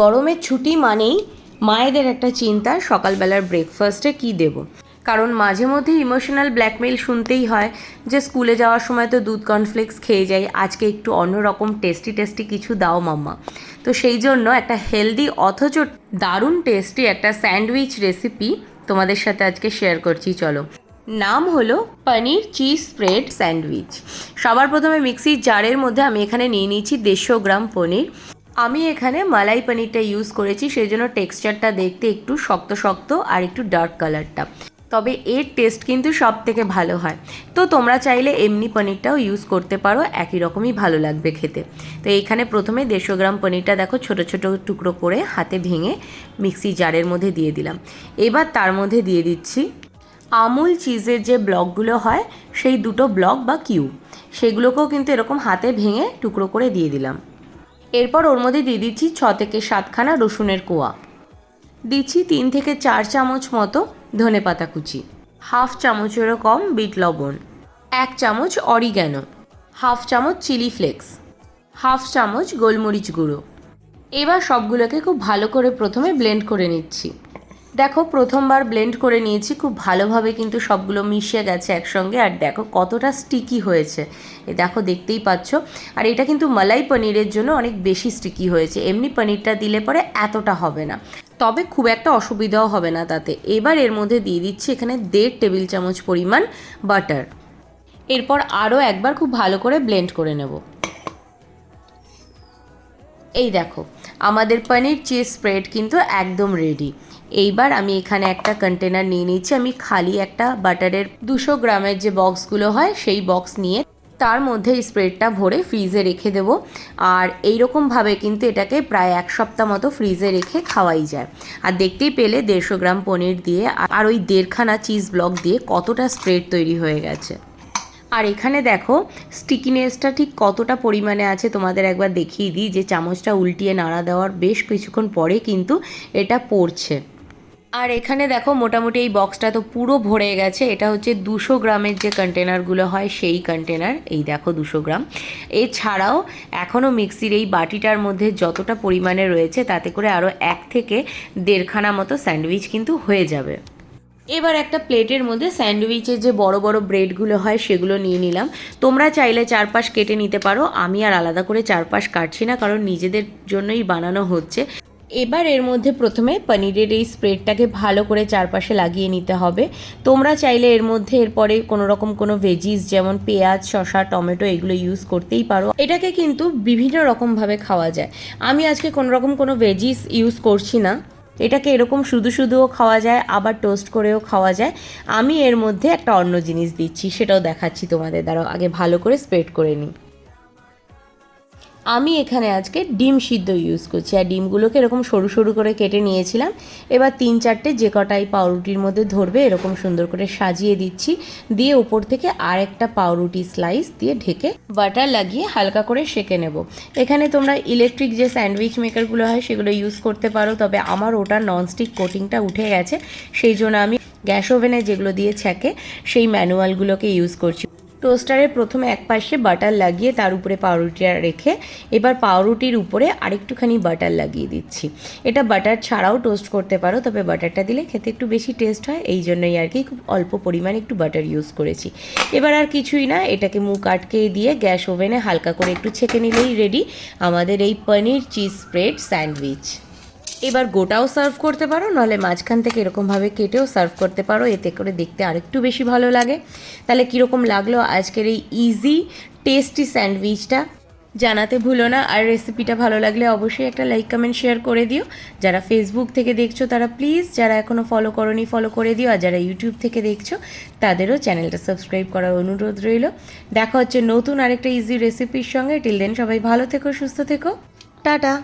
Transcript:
গরমের ছুটি মানেই মায়েদের একটা চিন্তা সকালবেলার ব্রেকফাস্টে কি দেব? কারণ মাঝে মধ্যে ইমোশনাল ব্ল্যাকমেল শুনতেই হয় যে স্কুলে যাওয়ার সময় তো দুধ কর্নফ্লেক্স খেয়ে যাই, আজকে একটু অন্যরকম টেস্টি টেস্টি কিছু দাও মাম্মা। তো সেই জন্য একটা হেলদি অথচ দারুণ টেস্টি একটা স্যান্ডউইচ রেসিপি তোমাদের সাথে আজকে শেয়ার করছি, চলো। নাম হলো পনির চিজ স্প্রেড স্যান্ডউইচ সবার প্রথমে মিক্সির জারের মধ্যে আমি এখানে নিয়ে নিয়েছি দেড়শো গ্রাম পনির। আমি এখানে মালাই পনিরটা ইউজ করেছি সেই জন্য টেক্সচারটা দেখতে একটু শক্ত শক্ত আর একটু ডার্ক কালারটা তবে এর টেস্ট কিন্তু সব থেকে ভালো হয়। তো তোমরা চাইলে এমনি পনিরটাও ইউজ করতে পারো, একই রকমই ভালো লাগবে খেতে। তো এইখানে প্রথমে দেড়শো গ্রাম পনিরটা দেখো, ছোট ছোট টুকরো করে হাতে ভেঙে মিক্সি জারের মধ্যে দিয়ে দিলাম। এবার তার মধ্যে দিয়ে দিচ্ছি আমুল চিজের যে ব্লকগুলো হয়, সেই দুটো ব্লক বা কিউ সেগুলোকেও কিন্তু এরকম হাতে ভেঙে টুকরো করে দিয়ে দিলাম। এরপর ওর মধ্যে দিয়ে দিচ্ছি ছ থেকে সাতখানা রসুনের কোয়া। দিচ্ছি তিন থেকে চার চামচ মতো ধনে পাতা কুচি। হাফ চামচেরও কম বিট লবণ। এক চামচ অরিগ্যানো। হাফ চামচ চিলি ফ্লেক্স। হাফ চামচ গোলমরিচ গুঁড়ো। এবার সবগুলোকে খুব ভালো করে প্রথমে ব্লেন্ড করে নিচ্ছি। দেখো, প্রথমবার ব্লেন্ড করে নিয়েছি, খুব ভালোভাবে কিন্তু সবগুলো মিশে গেছে একসঙ্গে। আর দেখো, কতটা স্টিকি হয়েছে। এ দেখো, দেখতেই পাচ্ছ। আর এটা কিন্তু মালাই পনিরের জন্য অনেক বেশি স্টিকি হয়েছে। এমনি পনিরটা দিলে পরে এতটা হবে না। তবে খুব একটা অসুবিধাও হবে না তাতে। এবার এর মধ্যে দিয়ে দিচ্ছি এখানে দেড় টেবিল চামচ পরিমাণ বাটার এরপর আরও একবার খুব ভালো করে ব্লেন্ড করে নেব। এই দেখো, আমাদের পনির চিজ স্প্রেড কিন্তু একদম রেডি এইবার আমি এখানে একটা কন্টেনার নিয়ে নিচ্ছি আমি খালি একটা বাটারের দুশো গ্রামের যে বক্সগুলো হয়, সেই বক্স নিয়ে তার মধ্যে স্প্রেডটা ভরে ফ্রিজে রেখে দেব। আর এইরকমভাবে কিন্তু এটাকে প্রায় এক সপ্তাহ মতো ফ্রিজে রেখে খাওয়াই যায়। আর দেখতেই পেলে দেড়শো গ্রাম পনির দিয়ে, আর ওই দেড়খানা চিজ ব্লক দিয়ে কতটা স্প্রেড তৈরি হয়ে গেছে। আর এখানে দেখো স্টিকিনেসটা ঠিক কতটা পরিমাণে আছে তোমাদের একবার দেখিয়ে দিই, যে চামচটা উল্টিয়ে নাড়া দেওয়ার বেশ কিছুক্ষণ পরে কিন্তু এটা পড়ছে। আর এখানে দেখো, মোটামুটি এই বক্সটা তো পুরো ভরে গেছে, এটা হচ্ছে দুশো গ্রামের যে কন্টেনারগুলো হয় সেই কন্টেনার এই দেখো দুশো গ্রাম। এছাড়াও এখনও মিক্সির এই বাটিটার মধ্যে যতটা পরিমাণে রয়েছে, তাতে করে আরও এক থেকে দেড়খানা মতো স্যান্ডউইচ কিন্তু হয়ে যাবে। এবার একটা প্লেটের মধ্যে স্যান্ডউইচের যে বড় বড় ব্রেডগুলো হয়, সেগুলো নিয়ে নিলাম। তোমরা চাইলে চারপাশ কেটে নিতে পারো। আমি আর আলাদা করে চারপাশ কাটছি না, কারণ নিজেদের জন্যই বানানো হচ্ছে। এবার এর মধ্যে প্রথমে পনিরের এই স্প্রেডটাকে ভালো করে চারপাশে লাগিয়ে নিতে হবে। তোমরা চাইলে এর মধ্যে এরপরে কোনো রকম কোনো ভেজিস যেমন পেঁয়াজ, শসা, টমেটো এগুলো ইউজ করতেই পারো। এটাকে কিন্তু বিভিন্ন রকমভাবে খাওয়া যায়। আমি আজকে কোনো রকম কোনো ভেজিস ইউজ করছি না। এটাকে এরকম শুধু শুধুও খাওয়া যায়, আবার টোস্ট করেও খাওয়া যায়। আমি এর মধ্যে একটা অন্য জিনিস দিচ্ছি, সেটাও দেখাচ্ছি তোমাদের দ্বারা। আগে ভালো করে স্প্রেড করে নিই। আমি এখানে আজকে ডিম সিদ্ধ ইউজ করছি। আর ডিমগুলোকে এরকম সরু সরু করে কেটে নিয়েছিলাম। এবার তিন চারটে যে কটাই পাউরুটির মধ্যে ধরবে, এরকম সুন্দর করে সাজিয়ে দিচ্ছি। দিয়ে উপর থেকে আর একটা পাউরুটি স্লাইস দিয়ে ঢেকে বাটার লাগিয়ে হালকা করে সেকে নেব। এখানে তোমরা ইলেকট্রিক যে স্যান্ডউইচ মেকারগুলো হয়, সেগুলো ইউজ করতে পারো। তবে আমার ওটা ননস্টিক কোটিংটা উঠে গেছে। সেই জন্য আমি গ্যাস ওভেনে যেগুলো দিয়ে ছ্যাঁকে সেই ম্যানুয়ালগুলোকে ইউজ করছি। টোস্টারের প্রথমে এক পাশে বাটার লাগিয়ে তার উপরে পাউরুটিটা রেখে এবার পাউরুটির উপরে আরেকটুখানি বাটার লাগিয়ে দিচ্ছি। এটা বাটার ছাড়াও টোস্ট করতে পারো, তবে বাটারটা দিলে খেতে একটু বেশি টেস্ট হয়, এই জন্যই আর কি খুব অল্প পরিমাণে একটু বাটার ইউজ করেছি। এবার আর কিছুই না, এটাকে মুখ আটকে দিয়ে গ্যাস ওভেনে হালকা করে একটু ছেঁকে নিলেই রেডি আমাদের এই পনির চিজ স্প্রেড স্যান্ডউইচ এবার গোটাও সার্ভ করতে পারো নাহলে মাঝখান থেকে এরকমভাবে কেটেও সার্ভ করতে পারো, এতে করে দেখতে আরেকটু বেশি ভালো লাগে। তাহলে কীরকম লাগল আজকের এই ইজি টেস্টি স্যান্ডউইচটা? জানাতে ভুলো না, আর রেসিপিটা ভালো লাগলে অবশ্যই একটা লাইক কমেন্ট শেয়ার করে দিও। যারা ফেসবুক থেকে দেখছ তারা প্লিজ যারা এখনও ফলো করনি ফলো করে দিও, আর যারা ইউটিউব থেকে দেখছ তাদেরও চ্যানেলটা সাবস্ক্রাইব করার অনুরোধ রইল। দেখা হচ্ছে নতুন আরেকটা ইজি রেসিপির সঙ্গে। টিল দেন সবাই ভালো থেকো, সুস্থ থেকো। টাটা।